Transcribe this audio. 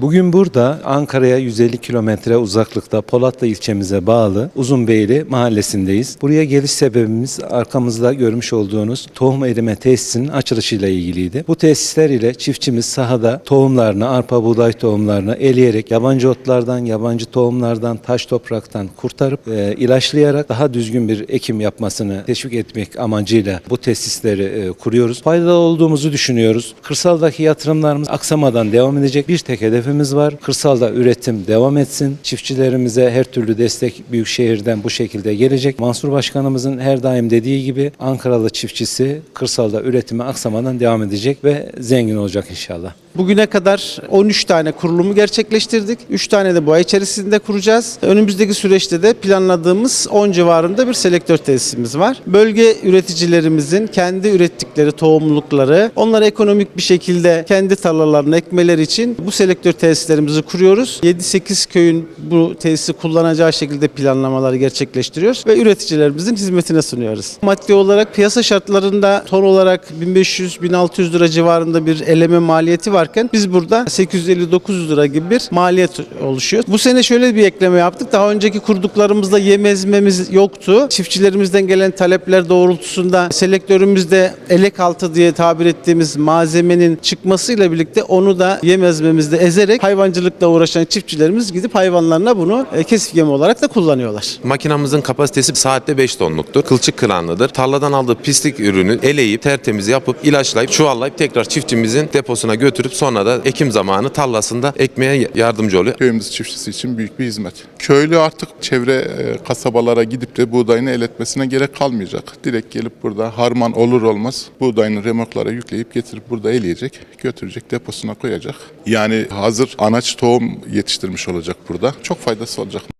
Bugün burada Ankara'ya 150 kilometre uzaklıkta Polatlı ilçemize bağlı Uzunbeyli mahallesindeyiz. Buraya geliş sebebimiz arkamızda görmüş olduğunuz tohum erime tesisinin açılışıyla ilgiliydi. Bu tesisler ile çiftçimiz sahada tohumlarını, arpa buğday tohumlarını eleyerek yabancı otlardan, yabancı tohumlardan, taş topraktan kurtarıp e, ilaçlayarak daha düzgün bir ekim yapmasını teşvik etmek amacıyla bu tesisleri e, kuruyoruz. Faydalı olduğumuzu düşünüyoruz. Kırsaldaki yatırımlarımız aksamadan devam edecek. Bir tek hedefimiz var. Kırsalda üretim devam etsin. Çiftçilerimize her türlü destek Büyükşehir'den bu şekilde gelecek. Mansur Başkanımızın her daim dediği gibi Ankaralı çiftçisi kırsalda üretime aksamadan devam edecek ve zengin olacak inşallah. Bugüne kadar 13 tane kurulumu gerçekleştirdik. 3 tane de bu ay içerisinde kuracağız. Önümüzdeki süreçte de planladığımız 10 civarında bir selektör tesisimiz var. Bölge üreticilerimizin kendi ürettikleri tohumlukları onları ekonomik bir şekilde kendi tarlalarına ekmeleri için bu selektör tesislerimizi kuruyoruz. 7-8 köyün bu tesisi kullanacağı şekilde planlamaları gerçekleştiriyoruz ve üreticilerimizin hizmetine sunuyoruz. Maddi olarak piyasa şartlarında ton olarak 1500-1600 lira civarında bir eleme maliyeti varken biz burada 850-900 lira gibi bir maliyet oluşuyor. Bu sene şöyle bir ekleme yaptık. Daha önceki kurduklarımızda yem ezmemiz yoktu. Çiftçilerimizden gelen talepler doğrultusunda selektörümüzde elek altı diye tabir ettiğimiz malzemenin çıkmasıyla birlikte onu da yem ezmemizde hayvancılıkla uğraşan çiftçilerimiz gidip hayvanlarına bunu e, kesif yemi olarak da kullanıyorlar. Makinamızın kapasitesi saatte 5 tonluktur. Kılçık kıranlıdır. Tarladan aldığı pislik ürünü eleyip tertemiz yapıp ilaçlayıp çuvallayıp tekrar çiftçimizin deposuna götürüp sonra da ekim zamanı tarlasında ekmeye yardımcı oluyor. Köyümüz çiftçisi için büyük bir hizmet. Köylü artık çevre e, kasabalara gidip de buğdayını eletmesine gerek kalmayacak. Direkt gelip burada harman olur olmaz buğdayını remorklara yükleyip getirip burada eleyecek, götürecek, deposuna koyacak. Yani hazır anaç tohum yetiştirmiş olacak burada. Çok faydası olacak.